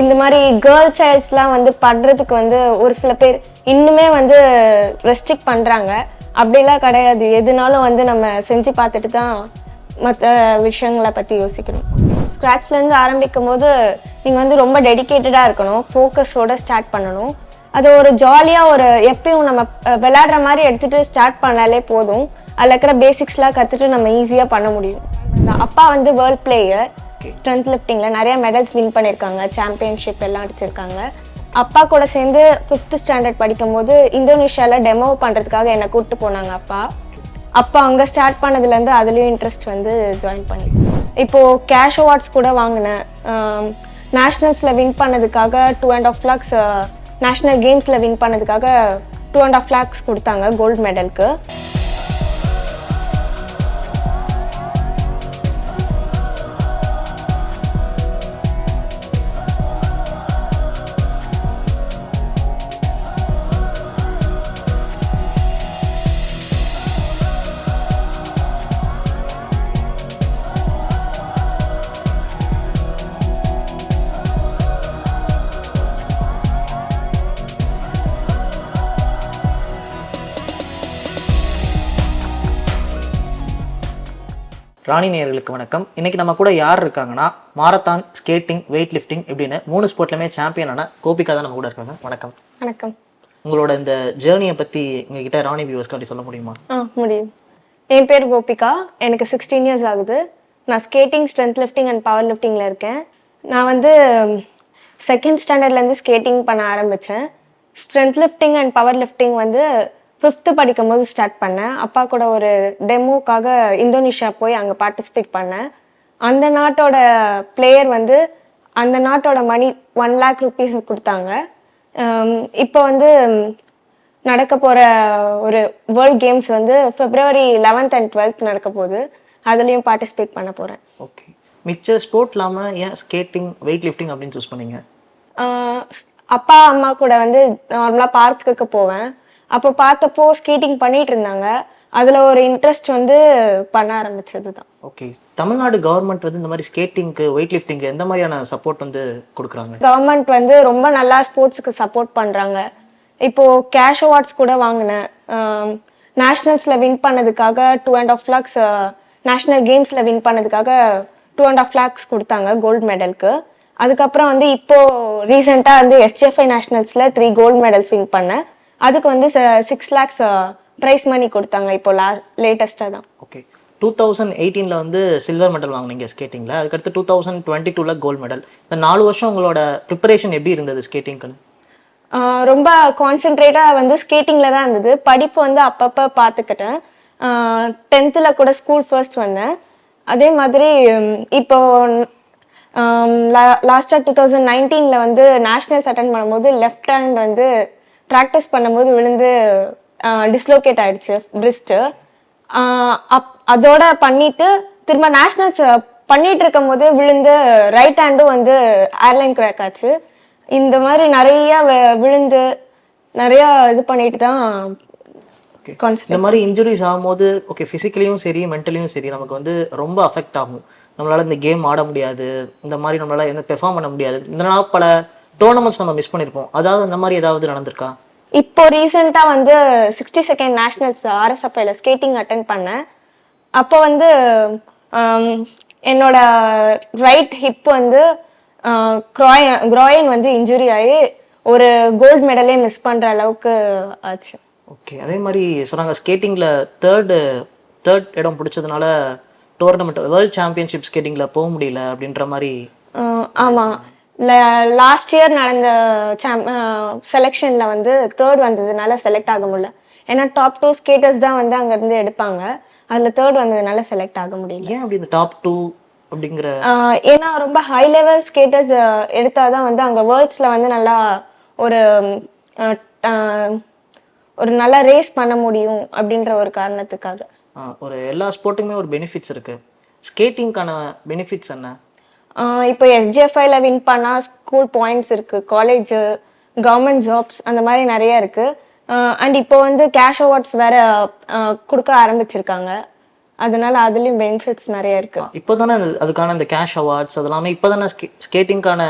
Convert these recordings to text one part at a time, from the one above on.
இந்த மாதிரி கேர்ள் சைல்ட்ஸ்லாம் வந்து படுறதுக்கு வந்து ஒரு சில பேர் இன்னுமே வந்து ரெஸ்ட்ரிக்ட் பண்ணுறாங்க அப்படிலாம் கிடையாது. எதுனாலும் வந்து நம்ம செஞ்சு பார்த்துட்டு தான் மற்ற விஷயங்களை பற்றி யோசிக்கணும். ஸ்க்ராட்ச்லேருந்து ஆரம்பிக்கும் போது நீங்கள் வந்து ரொம்ப டெடிகேட்டடாக இருக்கணும். ஃபோக்கஸோடு ஸ்டார்ட் பண்ணணும். அது ஒரு ஜாலியாக ஒரு எப்பயும் நம்ம விளையாடுற மாதிரி எடுத்துகிட்டு ஸ்டார்ட் பண்ணாலே போதும். அதில் இருக்கிற பேசிக்ஸ்லாம் கற்றுட்டு நம்ம ஈஸியாக பண்ண முடியும். அப்பா வந்து வேர்ல்ட் பிளேயர் ஸ்ட்ரென்த் லிஃப்டிங்கில் நிறைய மெடல்ஸ் வின் பண்ணியிருக்காங்க. சாம்பியன்ஷிப் எல்லாம் அடிச்சிருக்காங்க. அப்பா கூட சேர்ந்து ஃபிஃப்த் ஸ்டாண்டர்ட் படிக்கும்போது இந்தோனேஷியாவில் டெமோ பண்ணுறதுக்காக என்னை கூப்பிட்டு போனாங்க அப்பா. அப்போ அங்கே ஸ்டார்ட் பண்ணதுலேருந்து அதுலேயும் இன்ட்ரெஸ்ட் வந்து ஜாயின் பண்ணி. இப்போது கேஷ் அவார்ட்ஸ் கூட வாங்கினேன். நேஷ்னல்ஸில் வின் பண்ணதுக்காக two and half lakhs national கேம்ஸில் win பண்ணதுக்காக டூ அண்ட் ஆஃப் லேக்ஸ் கொடுத்தாங்க கோல்டு மெடலுக்கு ராணி நேயர்களுக்கு வணக்கம். இன்னைக்கு நம்ம கூட யார் இருக்காங்கன்னா மாரத்தான் ஸ்கேட்டிங் வெயிட் லிஃப்டிங் இப்படின்னு மூணு ஸ்போர்ட்லையுமே சாம்பியனான கோபிகா தான் நம்ம கூட இருக்காங்க. வணக்கம். வணக்கம். உங்களோட இந்த ஜேர்னியை பற்றி எங்ககிட்ட ராணி வியூவர்ஸ் காட்டி சொல்ல முடியுமா? ஆ முடியும். என் பேர் கோபிகா. எனக்கு சிக்ஸ்டீன் இயர்ஸ் ஆகுது. நான் skating strength lifting and power லிஃப்டிங்கில் இருக்கேன். நான் வந்து செகண்ட் ஸ்டாண்டர்ட்லேருந்து ஸ்கேட்டிங் பண்ண ஆரம்பித்தேன் strength lifting and power lifting வந்து ஃபிஃப்த்து படிக்கும் போது ஸ்டார்ட் பண்ணேன். அப்பா கூட ஒரு டெமோக்காக இந்தோனேஷியா போய் அங்கே பார்ட்டிசிபேட் பண்ணேன். அந்த நாட்டோட பிளேயர் வந்து அந்த நாட்டோட மணி ஒன் லேக் ருபீஸ் கொடுத்தாங்க. இப்போ வந்து நடக்க போகிற ஒரு வேர்ல்ட் கேம்ஸ் வந்து பிப்ரவரி லெவன்த் அண்ட் டுவெல்த் நடக்க போகுது. அதுலேயும் பார்ட்டிசிபேட் பண்ண போகிறேன் ஓகே மிச்ச ஸ்போர்ட் இல்லாமல் ஏன் ஸ்கேட்டிங் வெயிட் லிஃப்டிங் அப்படின்னு சூஸ் பண்ணீங்க? அப்பா அம்மா கூட வந்து நார்மலாக பார்க்குக்கு போவேன். அப்போ பார்த்தப்போ ஸ்கேட்டிங் பண்ணிட்டு இருந்தாங்க. அதில் ஒரு இன்ட்ரெஸ்ட் வந்து பண்ண ஆரம்பிச்சது தான் ஓகே தமிழ்நாடு கவர்மெண்ட் வந்து இந்த மாதிரி ஸ்கேட்டிங்க்கு வெயிட் லிஃப்டிங்க்கு எந்த மாதிரியான சப்போர்ட் வந்து கொடுக்குறாங்க? கவர்மெண்ட் வந்து ரொம்ப நல்லா ஸ்போர்ட்ஸுக்கு சப்போர்ட் பண்ணுறாங்க இப்போது கேஷ் அவார்ட்ஸ் கூட வாங்கினேன். நேஷ்னல்ஸில் வின் பண்ணதுக்காக two and half lakhs national கேம்ஸில் win பண்ணதுக்காக டூ அண்ட் ஆஃப் லேக்ஸ் கொடுத்தாங்க கோல்டு மெடலுக்கு அதுக்கப்புறம் வந்து இப்போது ரீசெண்டாக வந்து எஸ்ஜிஎஃப்ஐ நேஷ்னல்ஸில் த்ரீ கோல்டு மெடல்ஸ் வின் பண்ணேன். அதுக்கு வந்து சிக்ஸ் லேக்ஸ் ப்ரைஸ் மணி கொடுத்தாங்க இப்போ லா லேட்டஸ்ட்டாக தான். ஓகே டூ தௌசண்ட் எயிட்டீனில் வந்து சில்வர் மெடல் வாங்குனீங்க ஸ்கேட்டிங்கில் அதுக்கடுத்து டூ தௌசண்ட் டுவெண்ட்டி டூவில் கோல்டு மெடல் இந்த நாலு வருஷம் உங்களோட ப்ரிப்பரேஷன் எப்படி இருந்தது ஸ்கேட்டிங்க்குன்னு ரொம்ப கான்சென்ட்ரேட்டாக வந்து ஸ்கேட்டிங்கில் தான் இருந்தது. படிப்பு வந்து அப்பப்போ பார்த்துக்கிட்டேன் டென்த்தில் கூட ஸ்கூல் ஃபர்ஸ்ட் வந்தேன். அதே மாதிரி இப்போ லாஸ்ட்டாக டூ தௌசண்ட் நைன்டீனில் வந்து நேஷ்னல்ஸ் அட்டன் பண்ணும்போது லெஃப்ட் ஹேண்ட் வந்து ப்ராக்டிஸ் பண்ணும்போது விழுந்து டிஸ்லோகேட் ஆயிடுச்சு பிரிஸ்ட்டு அப் அதோட பண்ணிட்டு திரும்ப நேஷ்னல்ஸ் பண்ணிட்டு இருக்கும் போதே விழுந்து ரைட் ஹேண்டும் வந்து ஏர்லைன் கிராக் ஆச்சு. இந்த மாதிரி நிறைய விழுந்து நிறைய இது பண்ணிட்டு தான் இந்த மாதிரி இன்ஜுரிஸ் ஆகும்போது ஓகே ஃபிசிக்கலியும் சரி மென்டலியும் சரி நமக்கு வந்து ரொம்ப அஃபெக்ட் ஆகும். நம்மளால இந்த கேம் ஆட முடியாது. இந்த மாதிரி நம்மளால எந்த பெர்ஃபார்ம் பண்ண முடியாது. இதனால பல டோர்னமெண்ட்ஸ் நம்ம மிஸ் பண்ணியிருப்போம் அதாவது இந்த மாதிரி ஏதாவது நடந்திருக்கா? இப்போ ரீசெண்டாக வந்து சிக்ஸ்டி செகண்ட் நேஷ்னல்ஸ் ஆர்எஸ்எஃப்ஐல ஸ்கேட்டிங் அட்டன் பண்ணேன். அப்போ வந்து என்னோட ரைட் ஹிப் வந்து க்ராய் க்ராயின் வந்து இன்ஜுரி ஆகி ஒரு கோல்டு மெடலே மிஸ் பண்ணுற அளவுக்கு ஆச்சு. ஓகே அதே மாதிரி சொன்னாங்க ஸ்கேட்டிங்கில் தேர்டு தேர்ட் இடம் பிடிச்சதுனால டோர்னமெண்ட் வேர்ல்ட் சாம்பியன்ஷிப் ஸ்கேட்டிங்கில் போக முடியல அப்படின்ற மாதிரி ஆஹ் ஆமா. லாஸ்ட் இயர் நடந்த செலெக்ஷனில் வந்து தேர்ட் வந்ததுனால செலக்ட் ஆக முடியல. ஏன்னா டாப் டூ ஸ்கேட்டர்ஸ் தான் வந்து அங்கேருந்து எடுப்பாங்க. அதில் தேர்ட் வந்ததுனால செலக்ட் ஆக முடியல. ஏன் அப்படி இந்த டாப் டூ அப்படிங்கிற ஏன்னா ரொம்ப ஹை லெவல் ஸ்கேட்டர்ஸ் எடுத்தால் தான் வந்து அங்கே வேர்ல்ட்ஸில் வந்து நல்லா ஒரு ஒரு நல்ல ரேஸ் பண்ண முடியும் அப்படின்ற ஒரு காரணத்துக்காக. ஒரு எல்லா ஸ்போர்ட்டுக்குமே ஒரு பெனிஃபிட்ஸ் இருக்கு. ஸ்கேட்டிங்க்கான பெனிஃபிட்ஸ் என்ன? இப்போ எஸ்ஜிஎஃப்ஐல வின் பண்ணால் ஸ்கூல் பாயிண்ட்ஸ் இருக்கு காலேஜ் கவர்மெண்ட் ஜாப்ஸ் அந்த மாதிரி நிறைய இருக்கு. அண்ட் இப்போ வந்து கேஷ் அவார்ட்ஸ் வேற கொடுக்க ஆரம்பிச்சிருக்காங்க. அதனால அதுலயும் பெனிஃபிட்ஸ் நிறைய இருக்கு. இப்போ தானே அதுக்கான இந்த கேஷ் அவார்ட்ஸ் அதெல்லாமே இப்போ தானே ஸ்கேட்டிங்க்கான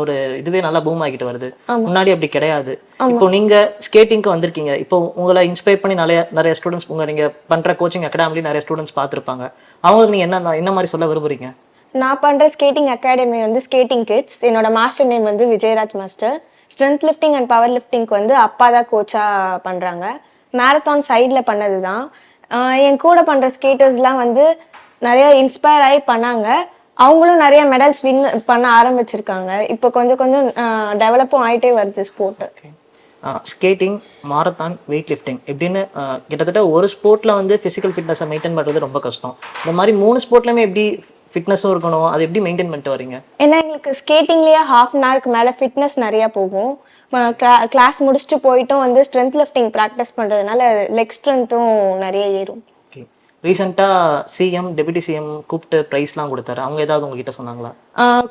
ஒரு இதுவே நல்லா பூம் ஆகிட்டு வருது. முன்னாடி அப்படி கிடையாது. இப்போ நீங்க ஸ்கேட்டிங்க்கு வந்திருக்கீங்க. இப்போ உங்களை இன்ஸ்பயர் பண்ணி நிறைய நிறைய ஸ்டூடெண்ட்ஸ் உங்க நீங்க பண்ற கோச்சிங் அகாடமில நிறைய ஸ்டூடெண்ட்ஸ் பார்த்திருப்பாங்க. அவங்களுக்கு நீங்க என்ன என்ன மாதிரி சொல்ல விரும்புறீங்க? நான் பண்ணுற ஸ்கேட்டிங் அகாடமி வந்து ஸ்கேட்டிங் கிட்ஸ் என்னோட மாஸ்டர் நேம் வந்து Vijayaraj master strength lifting and power லிஃப்டிங்க்கு வந்து அப்பா தான் கோச்சாக பண்ணுறாங்க மேரத்தான் சைடில் பண்ணது தான் என் கூட பண்ணுற ஸ்கேட்டர்ஸ்லாம் வந்து நிறைய இன்ஸ்பயர் ஆகி பண்ணாங்க. அவங்களும் நிறைய மெடல்ஸ் வின் பண்ண ஆரம்பிச்சிருக்காங்க. இப்போ கொஞ்சம் கொஞ்சம் டெவலப்பும் ஆகிட்டே வருது sport skating marathon weight lifting இப்படின்னு கிட்டத்தட்ட ஒரு ஸ்போர்ட்ல வந்து ஃபிசிக்கல் ஃபிட்னஸை மெயின்டைன் பண்ணுறது ரொம்ப கஷ்டம். இந்த மாதிரி மூணு ஸ்போர்ட்லையுமே எப்படி ஃபிட்னஸும் இருக்கணும். அதை எப்படி மெயின்டைன் பண்ணிட்டு வரீங்க? ஏன்னா எங்களுக்கு ஸ்கேட்டிங்லேயே ஹாஃப் அன் ஹவருக்கு மேலே ஃபிட்னஸ் நிறையா போகும். கிளாஸ் முடிச்சுட்டு போயிட்டும் வந்து ஸ்ட்ரென்த் லிஃப்டிங் ப்ராக்டிஸ் பண்ணுறதுனால லெக் ஸ்ட்ரென்த்தும் நிறைய ஏறும். ரீசெண்டாக சிஎம் டெபுட்டி சிஎம் கூப்பிட்டு ப்ரைஸ்லாம் கொடுத்தாரு. அவங்க ஏதாவது உங்ககிட்ட சொன்னாங்களா?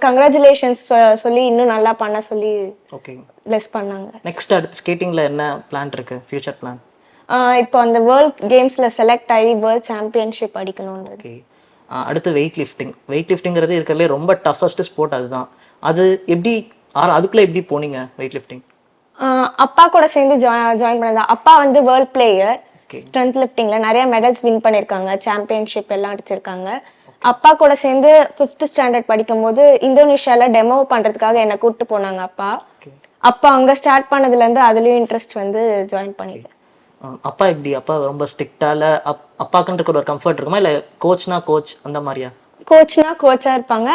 கங்க்ராச்சுலேஷன்ஸ் சொல்லி இன்னும் நல்லா பண்ண சொல்லி ஓகே ப்ளஸ் பண்ணாங்க. நெக்ஸ்ட் அடுத்து ஸ்கேட்டிங்ல என்ன பிளான் இருக்கு? ஃபியூச்சர் பிளான் இப்போ அந்த வேர்ல்ட் கேம்ஸில் செலக்ட் ஆகி வேர்ல்ட் சாம்பியன்ஷிப் அடிக்கணுன்றது ஓகே அடுத்து வெயிட் லிஃப்டிங் வெயிட் லிஃப்டிங்கிறது இருக்கிறதுலே ரொம்ப டஃபஸ்ட் ஸ்போர்ட் அதுதான். அது எப்படி ஆ- அதுக்குள்ள எப்படி போனீங்க வெயிட் லிஃப்டிங் அப்பா கூட சேர்ந்து ஜாயின் பண்ணதா. அப்பா வந்து வேர்ல்ட் பிளேயர் ஸ்ட்ரென்த் லிஃப்டிங்கில் நிறைய மெடல்ஸ் வின் பண்ணியிருக்காங்க. சாம்பியன்ஷிப் எல்லாம் அடிச்சிருக்காங்க. அப்பா கூட சேர்ந்து ஃபிஃப்த் ஸ்டாண்டர்ட் படிக்கும்போது இந்தோனேஷியாவில் டெமோ பண்ணுறதுக்காக என்னை கூப்பிட்டு போனாங்க அப்பா. அப்பா அங்கே ஸ்டார்ட் பண்ணதுலேருந்து அதுலேயும் இன்ட்ரெஸ்ட் வந்து ஜாயின் பண்ணிட்டேன். அப்பா எப்படி? அப்பா ரொம்ப ஸ்ட்ரிக்டா இல்ல? அப் அப்பாக்குன்ற ஒரு கம்ஃபர்ட் இருக்குமா? இல்ல கோச்னா கோச் அந்த மாதிரியா? கோச்னா கோச்சாக இருப்பாங்க.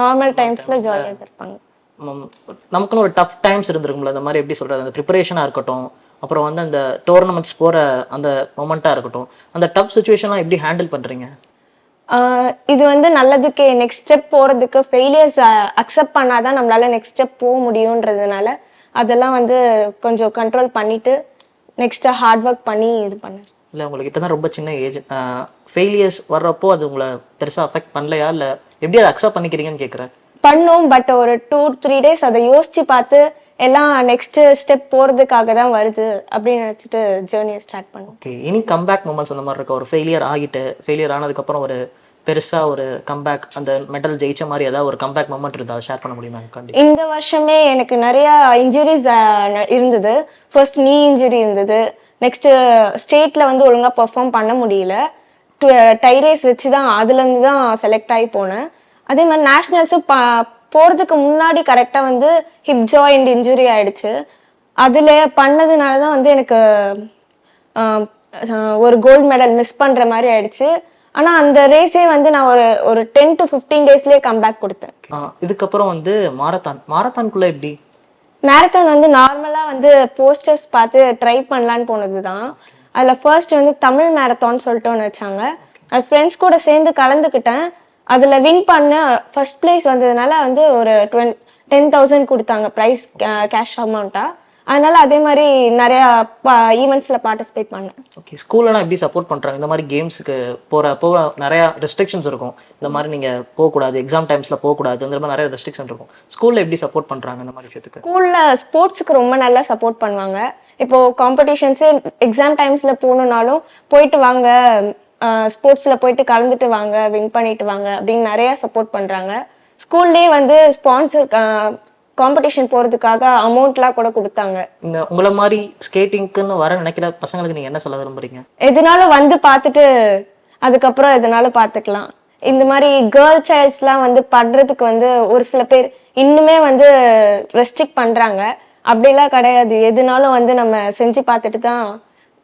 நார்மல் டைம்ஸில் ஜாலியாக இருப்பாங்க. நமக்குன்னு ஒரு டஃப் டைம்ஸ் இருந்திருக்கும்ல? அந்த மாதிரி எப்படி சொல்றது? அந்த ப்ரிப்பரேஷனாக இருக்கட்டும். அப்புறம் வந்து அந்த டோர்னமெண்ட்ஸ் போற அந்த மொமெண்ட்டாக இருக்கட்டும். அந்த டஃப் சுச்சுவேஷன்லாம் எப்படி ஹேண்டில் பண்றீங்க? இது வந்து நல்லதுக்கு நெக்ஸ்ட் ஸ்டெப் போகிறதுக்கு ஃபெயிலியர்ஸ் அக்செப்ட் பண்ணாதான் நம்மளால நெக்ஸ்ட் ஸ்டெப் போக முடியுன்றதுனால அதெல்லாம் வந்து கொஞ்சம் கண்ட்ரோல் பண்ணிட்டு நெக்ஸ்ட்டு ஹார்ட் ஒர்க் பண்ணி இது பண்ணேன் இல்லை உங்களுக்கு இப்போ தான் ரொம்ப சின்ன ஏஜ் ஃபெயிலியர்ஸ் வர்றப்போ அது உங்களை பெருசாக அஃபெக்ட் பண்ணலையா? இல்லை எப்படி அதை அக்செப்ட் பண்ணிக்கிறீங்கன்னு கேட்குறேன் பண்ணோம் பட் ஒரு டூ த்ரீ டேஸ் அதை யோசிச்சு பார்த்து எல்லாம் நெக்ஸ்ட் ஸ்டெப் போகிறதுக்காக தான் வருது அப்படின்னு நினச்சிட்டு ஜேர்னியை ஸ்டார்ட் பண்ணோம். ஓகே இனி கம்பேக் மூமெண்ட்ஸ் அந்த மாதிரி இருக்கா? ஒரு ஃபெயிலியர் ஆகிட்டு ஃபெயிலியர் ஆனதுக்கப்புறம் ஒரு பெருசாக ஒரு கம்பேக் அந்த மெடல் ஜெயிச்ச மாதிரி ஏதாவது ஒரு கம்பேக் மூமெண்ட் இருந்தா ஷேர் பண்ண முடியுமா கண்டி இந்த வருஷமே எனக்கு நிறைய இன்ஜுரிஸ் இருந்தது. ஃபர்ஸ்ட் நீ இன்ஜுரி இருந்தது. நெக்ஸ்ட் ஸ்டேட்ல வந்து ஒழுங்கா பெர்ஃபார்ம் பண்ண முடியல. டைரேஸ் வச்சு தான் அதுலேருந்து தான் செலக்ட் ஆகி போனேன். அதே மாதிரி நேஷ்னல்ஸும் ப போகிறதுக்கு முன்னாடி கரெக்டாக வந்து ஹிப் ஜாயிண்ட் இன்ஜுரி ஆயிடுச்சு. அதில் பண்ணதுனால தான் வந்து எனக்கு ஒரு கோல்டு மெடல் மிஸ் பண்ணுற மாதிரி ஆயிடுச்சு. ஆனால் அந்த ரேஸே வந்து நான் ஒரு ஒரு டென் டு ஃபிஃப்டீன் டேஸ்லேயே கம்பேக் கொடுத்தேன். இதுக்கப்புறம் வந்து மாரத்தான் மாரத்தான்குள்ளே எப்படி? மேரத்தான் வந்து நார்மலாக வந்து போஸ்டர்ஸ் பார்த்து ட்ரை பண்ணலான்னு போனது தான் அதில் ஃபர்ஸ்ட் வந்து தமிழ் மேரத்தான் சொல்லிட்டு ஒன்று வச்சாங்க. அது ஃப்ரெண்ட்ஸ் கூட சேர்ந்து கலந்துக்கிட்டேன். அதில் வின் பண்ண ஃபர்ஸ்ட் ப்ரைஸ் வந்ததுனால வந்து ஒரு டுவென் டென் தௌசண்ட் கொடுத்தாங்க ப்ரைஸ் கேஷ் அமௌண்ட்டாக அதனால அதே மாதிரி நிறையா ஈவெண்ட்ஸில் பார்ட்டிசிபேட் பண்ணேன். ஓகே ஸ்கூல்லலாம் எப்படி சப்போர்ட் பண்ணுறாங்க இந்த மாதிரி கேம்ஸுக்கு போகிற போக நிறையா ரெஸ்ட்ரிக்ஷன்ஸ் இருக்கும். இந்த மாதிரி நீங்கள் போகக்கூடாது எக்ஸாம் டைம்ஸில் போகக்கூடாது அந்த மாதிரி நிறைய ரெஸ்ட்ரிக்ஷன் இருக்கும். ஸ்கூலில் எப்படி சப்போர்ட் பண்ணுறாங்க இந்த மாதிரி விஷயத்துக்கு? ஸ்கூலில் ஸ்போர்ட்ஸுக்கு ரொம்ப நல்லா சப்போர்ட் பண்ணுவாங்க. இப்போ காம்படிஷன்ஸு எக்ஸாம் டைம்ஸில் போகணுன்னாலும் போயிட்டு வாங்க ஸ்போர்ட்ஸில் போயிட்டு கலந்துட்டு வாங்க வின் பண்ணிட்டு வாங்க அப்படின்னு நிறையா சப்போர்ட் பண்ணுறாங்க ஸ்கூல்லேயே வந்து ஸ்பான்சர் காம்படிஷன் போகிறதுக்காக அமௌண்ட்லாம் கூட கொடுத்தாங்க. இந்த உங்களை மாதிரி ஸ்கேட்டிங்க்குன்னு வர நினைக்கிற பசங்களுக்கு நீங்கள் என்ன சொல்ல விரும்புறீங்க? எதுனாலும் வந்து பார்த்துட்டு அதுக்கப்புறம் எதுனாலும் பார்த்துக்கலாம். இந்த மாதிரி கேர்ள் சைல்ட்ஸ்லாம் வந்து படுறதுக்கு வந்து ஒரு சில பேர் இன்னுமே வந்து ரெஸ்ட்ரிக்ட் பண்ணுறாங்க அப்படிலாம் கிடையாது. எதுனாலும் வந்து நம்ம செஞ்சு பார்த்துட்டு தான்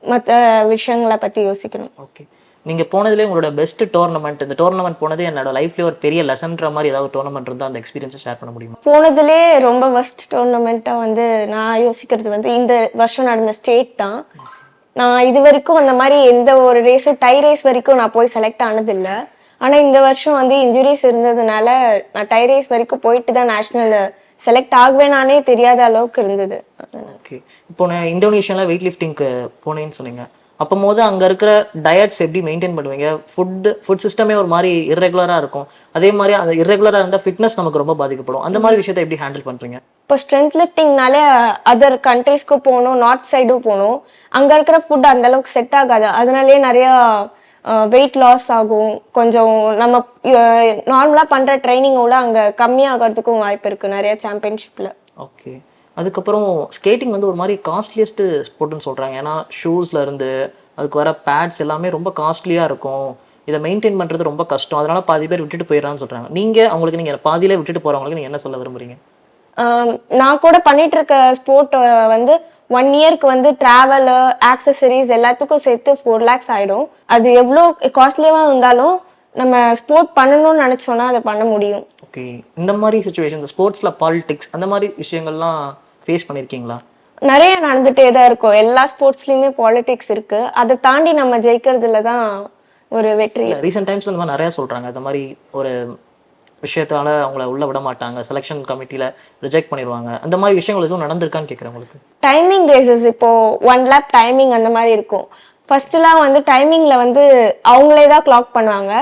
மற்ற விஷயங்களை பற்றி யோசிக்கணும். ஓகே நீங்கள் போனதுலேயே உங்களோட பெஸ்ட் டோர்னமெண்ட் இந்த டோர்னமெண்ட் போனது என்னோட லைஃப்லேயே ஒரு பெரிய லெசன்ற மாதிரி ஏதாவது டோர்னமெண்ட் இருந்தால் அந்த எக்ஸ்பீரியன்ஸை ஷேர் பண்ண முடியுமா? போனதுலே ரொம்ப ஃபர்ஸ்ட் டோர்னமெண்ட்டாக வந்து நான் யோசிக்கிறது வந்து இந்த வருஷம் நடந்த ஸ்டேட் தான். நான் இது வரைக்கும் அந்த மாதிரி எந்த ஒரு ரேஸும் டை ரேஸ் வரைக்கும் நான் போய் செலக்ட் ஆனதில்லை. ஆனால் இந்த வருஷம் வந்து இன்ஜுரிஸ் இருந்ததுனால நான் டை ரேஸ் வரைக்கும் போயிட்டு தான் நேஷ்னல் செலக்ட் ஆகுவேனானே தெரியாத அளவுக்கு இருந்தது. ஓகே இப்போ நான் இந்தோனேஷியாவில் வெயிட் லிஃப்டிங்க்கு போனேன்னு சொன்னீங்க. அப்போ போது அங்கே இருக்கிற டயட்ஸ் எப்படி மெயின்டைன் பண்ணுவீங்க? ஃபுட்டு ஃபுட் சிஸ்டமே ஒரு மாதிரி இர்ரெகுலராக இருக்கும். அதே மாதிரி அந்த இர்ரெகுலராக இருந்தால் ஃபிட்னஸ் நமக்கு ரொம்ப பாதிக்கப்படும். அந்த மாதிரி விஷயத்தை எப்படி ஹேண்டில் பண்ணுறீங்க இப்போ ஸ்ட்ரென்த் லிஃப்டிங்னாலே அதர் கண்ட்ரீஸ்க்கு போகணும் நார்த் சைடும் போகணும். அங்கே இருக்கிற ஃபுட் அந்த அளவுக்கு செட் ஆகாது. அதனாலேயே நிறையா வெயிட் லாஸ் ஆகும். கொஞ்சம் நம்ம நார்மலாக பண்ணுற ட்ரைனிங்கோட அங்கே கம்மியாகிறதுக்கும் வாய்ப்பு இருக்குது நிறைய சாம்பியன்ஷிப்பில் ஓகே அதுக்கப்புறம் ஸ்கேட்டிங் வந்து ஒரு மாதிரி காஸ்ட்லியஸ்ட் ஸ்போர்ட்னு சொல்கிறாங்க ஏன்னா ஷூஸ்ல இருந்து அதுக்கு வர பேட்ஸ் எல்லாமே ரொம்ப காஸ்ட்லியாக இருக்கும். இதை மெயின்டைன் பண்ணுறது ரொம்ப கஷ்டம். அதனால பாதி பேர் விட்டுட்டு போயிடறான்னு சொல்கிறாங்க நீங்கள் அவங்களுக்கு நீங்கள் பாதியிலே விட்டுட்டு போகிறவங்களுக்கு நீங்கள் என்ன சொல்ல விரும்புறீங்க? நான் கூட பண்ணிட்டு இருக்க ஸ்போர்ட் வந்து ஒன் இயர்க்கு வந்து ட்ராவல் ஆக்சசரிஸ் எல்லாத்துக்கும் சேர்த்து ஃபோர் லேக்ஸ் ஆயிடும். அது எவ்வளோ காஸ்ட்லியாக இருந்தாலும் நம்ம ஸ்போர்ட் பண்ணணும்னு நினச்சோன்னா அதை பண்ண முடியும். ஓகே இந்த மாதிரி சுச்சுவேஷன் ஸ்போர்ட்ஸில் பாலிடிக்ஸ் அந்த மாதிரி விஷயங்கள்லாம் ஃபேஸ் பண்ணியிருக்கீங்களா நிறைய நடந்துட்டே தான் இருக்கும். எல்லா ஸ்போர்ட்ஸ்லயுமே பாலிடிக்ஸ் இருக்கு. அதை தாண்டி நம்ம ஜெயிக்கிறதுல தான் ஒரு வெற்றி. ரீசெண்ட் டைம்ஸ் இந்த மாதிரி நிறையா சொல்கிறாங்க இந்த மாதிரி ஒரு விஷயத்தால அவங்கள உள்ள விட மாட்டாங்க. செலெக்ஷன் கமிட்டியில் ரிஜெக்ட் பண்ணிடுவாங்க அந்த மாதிரி விஷயங்கள் எதுவும் நடந்திருக்கான்னு கேட்குறேன் உங்களுக்கு. டைமிங் ரேசஸ் இப்போ ஒன் லேப் டைமிங் அந்த மாதிரி இருக்கும். ஃபர்ஸ்ட்லாம் வந்து டைமிங்ல வந்து அவங்களே தான் கிளாக் பண்ணுவாங்க.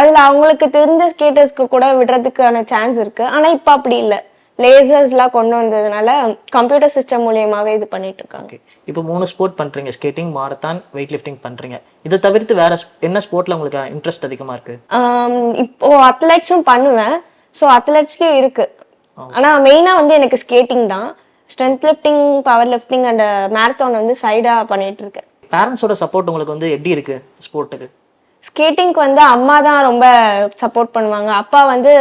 அதுல அவங்களுக்கு தெரிஞ்ச ஸ்கேட்டர்ஸ்க்கு கூட விடுறதுக்கான சான்ஸ் இருக்கு. ஆனா இப்போ அப்படி இல்லை. லேசர்ஸ்லாம் கொண்டு வந்ததுனால கம்ப்யூட்டர் சிஸ்டம் மூலியமாவே இது பண்ணிட்டு இருக்காங்க. இப்போ மூணு ஸ்போர்ட் பண்ணுறீங்க ஸ்கேட்டிங் மாரத்தான் வெயிட் லிஃப்டிங் பண்ணுறீங்க இதை தவிர்த்து வேற என்ன ஸ்போர்ட்டில் உங்களுக்கு இன்ட்ரெஸ்ட் அதிகமாக இருக்குது ஆம், இப்போ அத்லெட்ஸும் பண்ணுவேன். ஸோ அத்லெட்ஸ்லயும் இருக்கு. ஆனா மெயினா வந்து எனக்கு ஸ்கேட்டிங் தான். Strength lifting power lifting and marathon வந்து சைடா பண்ணிட்டு இருக்கேன். பேரண்ட்ஸோட சப்போர்ட் உங்களுக்கு வந்து எப்படி இருக்குது ஸ்போர்ட்டுக்கு ஸ்கேட்டிங்க்கு வந்து அம்மா தான் ரொம்ப சப்போர்ட் பண்ணுவாங்க. அப்பா வந்து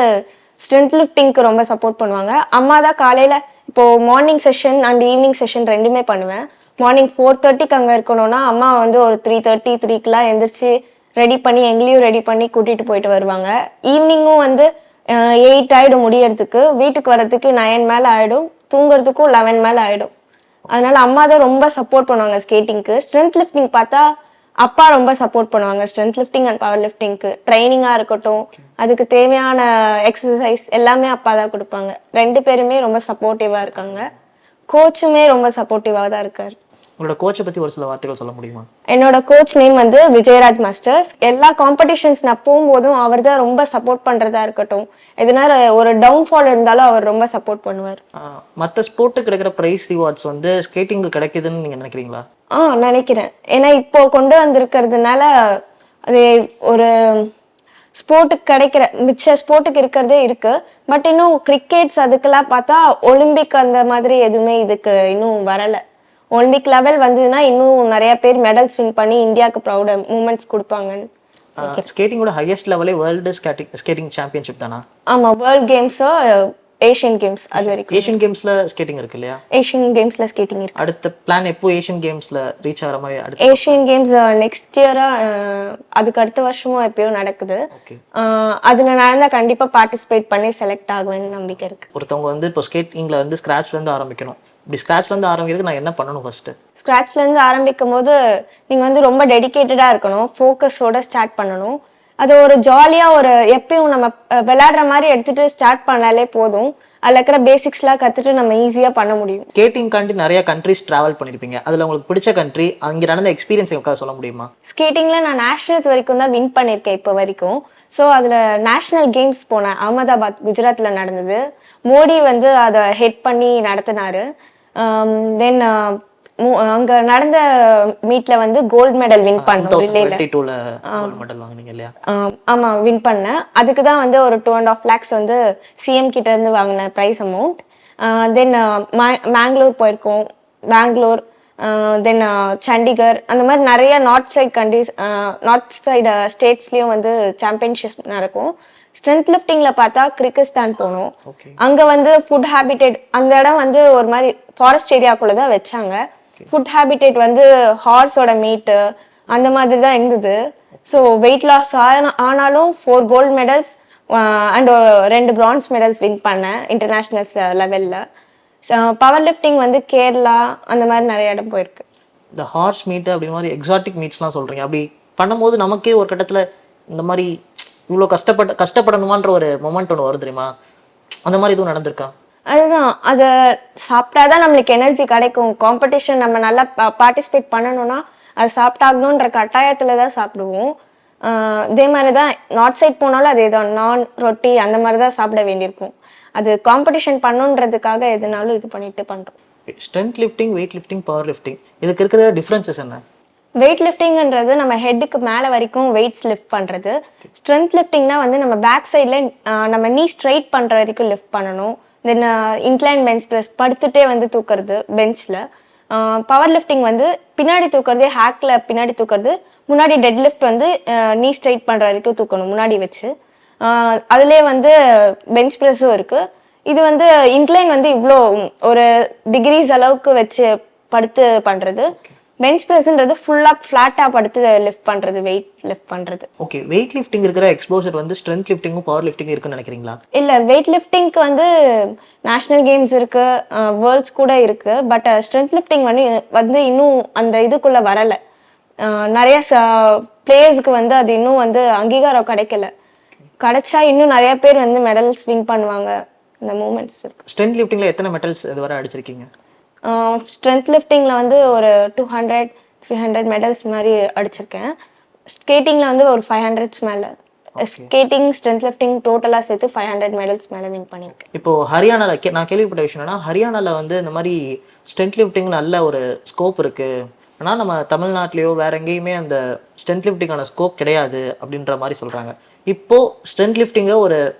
ஸ்ட்ரென்த் லிஃப்டிங்க்கு ரொம்ப சப்போர்ட் பண்ணுவாங்க. அம்மா தான் காலையில் இப்போது morning session and evening session ரெண்டுமே பண்ணுவேன். மார்னிங் ஃபோர் தேர்ட்டிக்கு அங்கே இருக்கணும்னா அம்மா வந்து ஒரு த்ரீ தேர்ட்டி த்ரீக்கெலாம் எந்திரிச்சு ரெடி பண்ணி எங்களையும் ரெடி பண்ணி கூட்டிகிட்டு போயிட்டு வருவாங்க. ஈவினிங்கும் வந்து எயிட் ஆகிடும் முடியறதுக்கு. வீட்டுக்கு வரதுக்கு நைன் மேலே ஆகிடும் தூங்குறதுக்கும் லெவன் மேலே ஆகிடும் அதனால அம்மா தான் ரொம்ப சப்போர்ட் பண்ணுவாங்க ஸ்கேட்டிங்க்கு ஸ்ட்ரென்த் லிஃப்டிங் பார்த்தா அப்பா ரொம்ப சப்போர்ட் பண்ணுவாங்க. ஸ்ட்ரென்த் லிஃப்டிங் அண்ட் பவர் லிஃப்டிங்க்கு ட்ரைனிங்காக இருக்கட்டும். அதுக்கு தேவையான எக்ஸசைஸ் எல்லாமே அப்பா தான் கொடுப்பாங்க. ரெண்டு பேருமே ரொம்ப சப்போர்ட்டிவாக இருக்காங்க. கோச்சுமே ரொம்ப சப்போர்ட்டிவாக தான் இருக்காரு. உங்களோட கோச்சை பற்றி ஒரு சில வார்த்தைகள் சொல்ல முடியுமா? என்னோட கோச் நேம் வந்து விஜயராஜ் மாஸ்டர்ஸ் எல்லா காம்படிஷன்ஸ் நான் போகும்போதும் அவர் தான் ரொம்ப சப்போர்ட் பண்ணுறதா இருக்கட்டும். எதனால ஒரு டவுன்ஃபால் இருந்தாலும் அவர் ரொம்ப சப்போர்ட் பண்ணுவார். மற்ற ஸ்போர்ட்டுக்கு கிடைக்கிற ப்ரைஸ் ரிவார்ட்ஸ் வந்து ஸ்கேட்டிங்கு கிடைக்குதுன்னு நீங்கள் நினைக்கிறீங்களா? ஆ நினைக்கிறேன். ஏன்னா இப்போ கொண்டு வந்திருக்கிறதுனால அது ஒரு ஸ்போர்ட்டுக்கு கிடைக்கிற மிச்ச ஸ்போர்ட்டுக்கு இருக்கிறதே இருக்கு. பட் இன்னும் கிரிக்கெட்ஸ் அதுக்கெல்லாம் பார்த்தா ஒலிம்பிக் அந்த மாதிரி எதுவுமே இதுக்கு இன்னும் வரல. ஒலிம்பிக் லெவல் வந்ததுன்னா இன்னும் நிறைய பேர் மெடல்ஸ் வின் பண்ணி இந்தியாவுக்கு ப்ரௌட் மூமெண்ட்ஸ் கொடுப்பாங்கன்னு ஸ்கேட்டிங்கோட ஹையஸ்ட் லெவலே வேர்ல்டு ஸ்கேட்டிங் ஸ்கேட்டிங் சாம்பியன்ஷிப் தானா? ஆமா வேர்ல்ட் கேம்ஸோ ஏஷியன் கேம்ஸ் அது வரைக்கும் ஏஷியன் கேம்ஸில் ஸ்கேட்டிங் இருக்கு இல்லையா? ஏஷியன் கேம்ஸ்ல ஸ்கேட்டிங் இருக்கு. அடுத்த பிளான் எப்போ ஏஷியன் கேம்ஸில் ரீச் ஆகிற மாதிரி அடுத்து ஏஷியன் கேம்ஸ் நெக்ஸ்ட் இயரா அதுக்கு அடுத்த வருஷமும் எப்பயோ நடக்குது. அதுல நடந்தா கண்டிப்பா பார்ட்டிசிபேட் பண்ணி செலக்ட் ஆகுவேன்னு நம்பிக்கை இருக்கு. ஒருத்தவங்க வந்து இப்போ ஸ்கேட்டிங்கில் வந்து scratchல இருந்து ஆரம்பிக்கணும். இப்படி scratchல இருந்து ஆரம்பிக்கிறதுக்கு நான் என்ன பண்ணணும் ஃபர்ஸ்ட் ஸ்க்ராட்ச்ல இருந்து ஆரம்பிக்கும் போது நீங்க வந்து ரொம்ப டெடிகேட்டடா இருக்கணும். ஃபோக்கஸோட ஸ்டார்ட் பண்ணணும். அது ஒரு ஜாலியா ஒரு எப்பயும் நம்ம விளையாடுற மாதிரி எடுத்துட்டு ஸ்டார்ட் பண்ணாலே போதும். அதுல இருக்கிற பேசிக்ஸ்லாம் கத்துட்டு நம்ம ஈஸியா பண்ண முடியும். ஸ்கேட்டிங்காண்டி நிறைய கண்ட்ரிஸ் ட்ராவல் பண்ணியிருப்பீங்க அதில் உங்களுக்கு பிடிச்ச கண்ட்ரி அங்கே நடந்த எக்ஸ்பீரியன்ஸ் எனக்காக சொல்ல முடியுமா? ஸ்கேட்டிங்ல நான் நேஷனல்ஸ் வரைக்கும் தான் வின் பண்ணியிருக்கேன் இப்போ வரைக்கும். ஸோ அதில் நேஷனல் கேம்ஸ் போனேன். அகமதாபாத் குஜராத்தில் நடந்தது. மோடி வந்து அதை ஹெட் பண்ணி நடத்தினாரு. தென் அங்கே நடந்த மீட்ல வந்து கோல்ட் மெடல் வின் பண்ணோம் ரிலேல ஆமாம் வின் பண்ணேன். அதுக்கு தான் வந்து ஒரு டூ அண்ட் ஆஃப் லேக்ஸ் வந்து சிஎம் கிட்ட இருந்து வாங்கின ப்ரைஸ் அமௌண்ட் தென் மேங்களூர் போயிருக்கோம். பெங்களூர் தென் சண்டிகர் அந்த மாதிரி நிறைய north side countries north side ஸ்டேட்ஸ்லேயும் வந்து சாம்பியன்ஷிப் நடக்கும். ஸ்ட்ரென்த் லிஃப்டிங்கில் பார்த்தா கிர்கிஸ்தான் போனோம். அங்கே வந்து ஃபுட் ஹேபிடேட் அந்த இடம் வந்து ஒரு மாதிரி ஃபாரஸ்ட் ஏரியாக்குள்ளே தான் வச்சாங்க. ஃபுட் ஹேபிடேட் வந்து ஹார்ஸோட மீட்டு அந்த மாதிரி தான் இருந்தது ஸோ வெயிட் லாஸ் ஆனாலும் ஃபோர் கோல்டு மெடல்ஸ் அண்ட் ரெண்டு பிரான்ஸ் மெடல்ஸ் வின் பண்ணேன் இன்டர்நேஷ்னல்ஸ் லெவலில் பவர் லிஃப்டிங் வந்து கேரளா அந்த மாதிரி நிறைய இடம் போயிருக்கு. இந்த ஹார்ஸ் மீட் அப்படி மாதிரி எக்ஸாட்டிக் மீட்ஸ்லாம் சொல்கிறீங்க அப்படி பண்ணும்போது நமக்கே ஒரு கட்டத்தில் இந்த மாதிரி இவ்வளோ கஷ்டப்பட கஷ்டப்படணுமான்ற ஒரு மொமெண்ட் ஒன்று வரும் தெரியுமா? அந்த மாதிரி எதுவும் நடந்திருக்கா? அதுதான். அதை சாப்பிட்டாதான் நம்மளுக்கு எனர்ஜி கிடைக்கும். காம்படிஷன் நம்ம நல்லா பார்ட்டிசிபேட் பண்ணணும்னா அது சாப்பிட்டாகணுன்ற கட்டாயத்துல தான் சாப்பிடுவோம். இதே மாதிரி தான் நார்த் சைட் போனாலும் அதே தான் நான் ரொட்டி அந்த மாதிரி தான் சாப்பிட வேண்டியிருக்கும். அது காம்படிஷன் பண்ணுன்றதுக்காக எதுனாலும் இது பண்ணிட்டு பண்ணுறோம் strength lifting weight lifting power lifting இதுக்கு இருக்கிற டிஃப்ரென்சஸ் என்ன? வெயிட் லிஃப்டிங்ன்றது நம்ம ஹெட்டுக்கு மேலே வரைக்கும் வெயிட்ஸ் லிஃப்ட் பண்ணுறது ஸ்ட்ரென்த் லிஃப்டிங்னா வந்து நம்ம பேக் சைடில் நம்ம நீ ஸ்ட்ரைட் பண்ணுற வரைக்கும் லிஃப்ட் பண்ணணும். தென் இன்க்ளைன் பெஞ்ச் ப்ரெஸ் படுத்துட்டே வந்து தூக்குறது பெஞ்சில் பவர் லிஃப்டிங் வந்து பின்னாடி தூக்குறதே ஹேக்கில் பின்னாடி தூக்குறது முன்னாடி டெட் லிஃப்ட் வந்து நீ ஸ்ட்ரைட் பண்ணுற வரைக்கும் தூக்கணும் முன்னாடி வச்சு. அதுலேயே வந்து பெஞ்ச் ப்ரெஸ்ஸும் இருக்குது இது வந்து இன்க்ளைன் வந்து இவ்வளோ ஒரு டிகிரிஸ் அளவுக்கு வச்சு படுத்து பண்ணுறது பெஞ்ச் ப்ரெஸ்ன்றது ஃபுல்லாக ஃப்ளாட்டாக படுத்து லிஃப்ட் பண்ணுறது வெயிட் லிஃப்ட் பண்ணுறது ஓகே வெயிட் லிஃப்டிங் இருக்கிற எக்ஸ்போசர் வந்து ஸ்ட்ரென்த் லிஃப்டிங்கும் பவர் லிஃப்டிங்கும் இருக்குன்னு நினைக்கிறீங்களா? இல்லை வெயிட் லிஃப்டிங்க்கு வந்து நேஷ்னல் கேம்ஸ் இருக்கு வேர்ல்ட்ஸ் கூட இருக்கு பட் ஸ்ட்ரென்த் லிஃப்டிங் வந்து வந்து இன்னும் அந்த இதுக்குள்ள வரல. நிறைய பிளேயர்ஸ்க்கு வந்து அது இன்னும் வந்து அங்கீகாரம் கிடைக்கல. கிடைச்சா இன்னும் நிறைய பேர் வந்து மெடல்ஸ் வின் பண்ணுவாங்க இந்த மூமெண்ட்ஸ் இருக்கு. ஸ்ட்ரென்த் லிஃப்டிங்ல எத்தனை மெட்டல்ஸ் இதுவரை அடிச்சிருக்கீங்க? ஸ்ட்ரென்த் லிஃப்டிங்கில் வந்து ஒரு two hundred three hundred medals மாதிரி அடிச்சிருக்கேன். ஸ்கேட்டிங்கில் வந்து ஒரு ஃபைவ் ஹண்ட்ரட்ஸ் மேலே. ஸ்கேட்டிங் ஸ்ட்ரென்த் லிஃப்டிங் டோட்டலாக சேர்த்து ஃபைவ் ஹண்ட்ரட் மெடல்ஸ் மேலே வின் பண்ணியிருக்கேன். இப்போ ஹரியானால கே- நான் கேள்விப்பட்ட விஷயம் என்னன்னா ஹரியானால வந்து இந்த மாதிரி ஸ்ட்ரென்த் லிஃப்டிங் நல்ல ஒரு ஸ்கோப் இருக்கு. ஆனா நம்ம தமிழ்நாட்டிலயோ வேற எங்கேயுமே அந்த ஸ்ட்ரென்த் லிஃப்டிங்கான ஸ்கோப் கிடையாது அப்படின்ற மாதிரி சொல்றாங்க. இப்போ ஸ்ட்ரென்த் லிஃப்டிங்கை ஒரு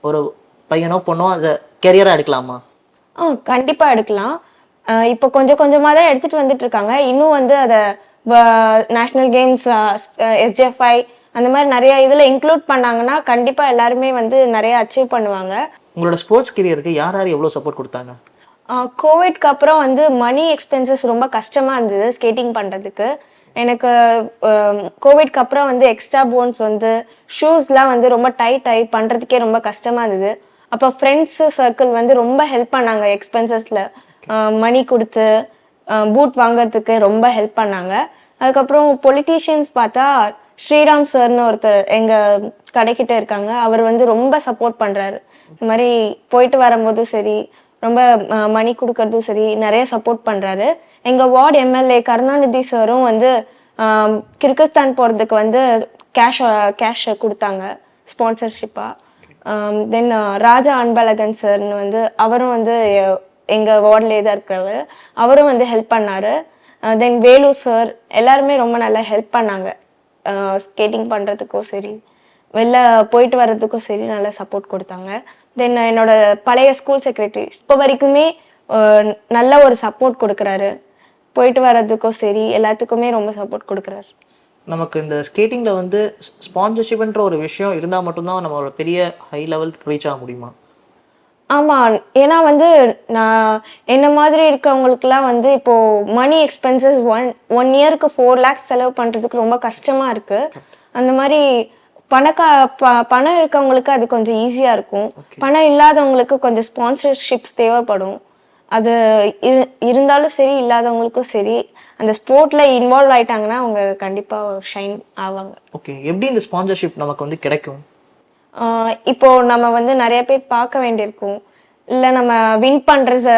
ஒரு பையனோ பொண்ணோ அதை கெரியரா எடுக்கலாமா? ஆ கண்டிப்பாக எடுக்கலாம். இப்போ கொஞ்சம் கொஞ்சமாக தான் எடுத்துகிட்டு வந்துட்டு இருக்காங்க இன்னும் வந்து அதை நேஷ்னல் கேம்ஸ் எஸ்ஜெஃப்ஐ அந்த மாதிரி நிறைய இதில் இன்க்ளூட் பண்ணாங்கன்னா கண்டிப்பாக எல்லாருமே வந்து நிறைய அச்சீவ் பண்ணுவாங்க. உங்களோட ஸ்போர்ட்ஸ் கெரியருக்கு யார் யார் எவ்வளோ சப்போர்ட் கொடுத்தாங்க? கோவிட்க்கு அப்புறம் வந்து மணி எக்ஸ்பென்சஸ் ரொம்ப கஷ்டமாக இருந்தது ஸ்கேட்டிங் பண்ணுறதுக்கு எனக்கு கோவிட்க்கு அப்புறம் வந்து எக்ஸ்ட்ரா போன்ஸ் வந்து ஷூஸ்லாம் வந்து ரொம்ப டைட் ஆகி பண்ணுறதுக்கே ரொம்ப கஷ்டமாக இருந்தது. அப்போ ஃப்ரெண்ட்ஸு சர்க்கிள் வந்து ரொம்ப ஹெல்ப் பண்ணாங்க எக்ஸ்பென்சஸில் மணி கொடுத்து பூட் வாங்குறதுக்கு ரொம்ப ஹெல்ப் பண்ணாங்க. அதுக்கப்புறம் பொலிட்டீஷியன்ஸ் பார்த்தா ஸ்ரீராம் சார்னு ஒருத்தர் எங்கள் கடைக்கிட்ட இருக்காங்க. அவர் வந்து ரொம்ப சப்போர்ட் பண்ணுறாரு இந்த மாதிரி போயிட்டு வரும்போதும் சரி ரொம்ப மணி கொடுக்கறதும் சரி நிறைய சப்போர்ட் பண்ணுறாரு எங்கள் வார்டு எம்எல்ஏ கருணாநிதி சாரும் வந்து கிர்கிஸ்தான் போகிறதுக்கு வந்து கேஷ் கேஷ் கொடுத்தாங்க ஸ்பான்சர்ஷிப்பாக தென் ராஜா அன்பழகன் சார்னு வந்து அவரும் வந்து எங்கள் வார்டிலே தான் இருக்கிறவர் அவரும் வந்து ஹெல்ப் பண்ணார். தென் வேலு சார் எல்லாருமே ரொம்ப நல்லா ஹெல்ப் பண்ணாங்க. Uh, ஸ்கேட்டிங் பண்ணுறதுக்கும் சரி வெளில போயிட்டு வர்றதுக்கும் சரி நல்லா சப்போர்ட் கொடுத்தாங்க. தென் uh, என்னோட பழைய ஸ்கூல் செக்ரட்டரி இப்போ வரைக்குமே uh, நல்ல ஒரு சப்போர்ட் கொடுக்குறாரு. போயிட்டு வர்றதுக்கும் சரி எல்லாத்துக்குமே ரொம்ப சப்போர்ட் கொடுக்குறாரு. நமக்கு இந்த ஸ்கேட்டிங்ல வந்து ஸ்பான்சர்ஷிப்ன்ற ஒரு விஷயம் இருந்தா மட்டும்தான் நம்ம ஒரு பெரிய ஹை லெவல் ரீச் ஆக முடியுமா? ஆமாம் ஏன்னா வந்து நான் என்ன மாதிரி இருக்கவங்களுக்குலாம் வந்து இப்போ மணி எக்ஸ்பென்சஸ் ஒன் ஒன் இயருக்கு ஃபோர் லேக்ஸ் செலவு பண்ணுறதுக்கு ரொம்ப கஷ்டமாக இருக்கு. அந்த மாதிரி பணக்கா ப பணம் இருக்கவங்களுக்கு அது கொஞ்சம் ஈஸியாக இருக்கும். பணம் இல்லாதவங்களுக்கு கொஞ்சம் ஸ்பான்சர்ஷிப்ஸ் தேவைப்படும். அது இரு இருந்தாலும் சரி இல்லாதவங்களுக்கும் சரி அந்த ஸ்போர்ட்டில் இன்வால்வ் ஆயிட்டாங்கன்னா அவங்க கண்டிப்பாக ஷைன் ஆவாங்க. ஓகே எப்படி இந்த ஸ்பான்சர்ஷிப் நமக்கு வந்து கிடைக்கும்? இப்போ நம்ம வந்து நிறைய பேர் பார்க்க வேண்டியிருக்கும். இல்லை நம்ம வின் பண்ணுறத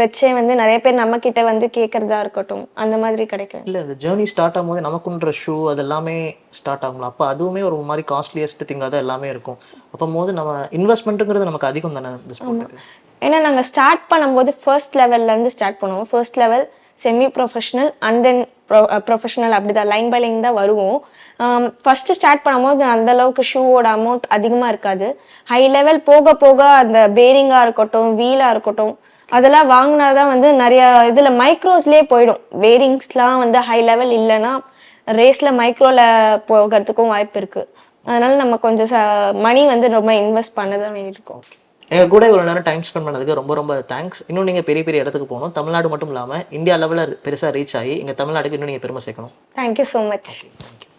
வச்சே வந்து நிறைய பேர் நம்ம கிட்ட வந்து கேட்கறதா இருக்கட்டும் அந்த மாதிரி கிடைக்கும். இல்ல இந்த ஜேர்னி ஸ்டார்ட் ஆகும்போது நமக்குன்ற ஷூ அது எல்லாமே ஸ்டார்ட் ஆகும்ல. அப்போ அதுவுமே ஒரு மாதிரி காஸ்ட்லியஸ்ட் திங்காக தான் எல்லாமே இருக்கும். அப்போ போது நம்ம இன்வெஸ்ட்மெண்ட்டுங்கிறது நமக்கு அதிகம் தானே ஏன்னா நாங்கள் ஸ்டார்ட் பண்ணும்போது ஃபர்ஸ்ட் லெவல்லேருந்து ஸ்டார்ட் பண்ணுவோம். First level semi professional and then professional அப்படி தான் லைன் பை லைன் தான் வருவோம். ஃபஸ்ட்டு ஸ்டார்ட் பண்ணும்போது அந்த அளவுக்கு ஷூவோட அமௌண்ட் அதிகமாக இருக்காது. ஹை லெவல் போக போக அந்த பேரிங்காக இருக்கட்டும் வீலாக இருக்கட்டும் அதெல்லாம் வாங்கினா தான் வந்து நிறைய இதில் மைக்ரோஸ்லேயே போயிடும். பேரிங்ஸ்லாம் வந்து ஹை லெவல் இல்லைன்னா ரேஸில் மைக்ரோவில் போகிறதுக்கும் வாய்ப்பு இருக்குது அதனால நம்ம கொஞ்சம் ச மணி வந்து ரொம்ப இன்வெஸ்ட் பண்ண தான் வேண்டியிருக்கோம் எங்க கூட இவ்வளவு நேரம் டைம் ஸ்பெண்ட் பண்ணதுக்கு ரொம்ப ரொம்ப தேங்க்ஸ் இன்னும் நீங்க பெரிய பெரிய இடத்துக்கு போகணும். தமிழ்நாடு மட்டும் இல்லாம இந்தியா லெவலில் பெருசா ரீச் ஆகி எங்க தமிழ்நாடுக்கு இன்னும் நீங்க பெருமை சேர்க்கணும். Thank you so much thank you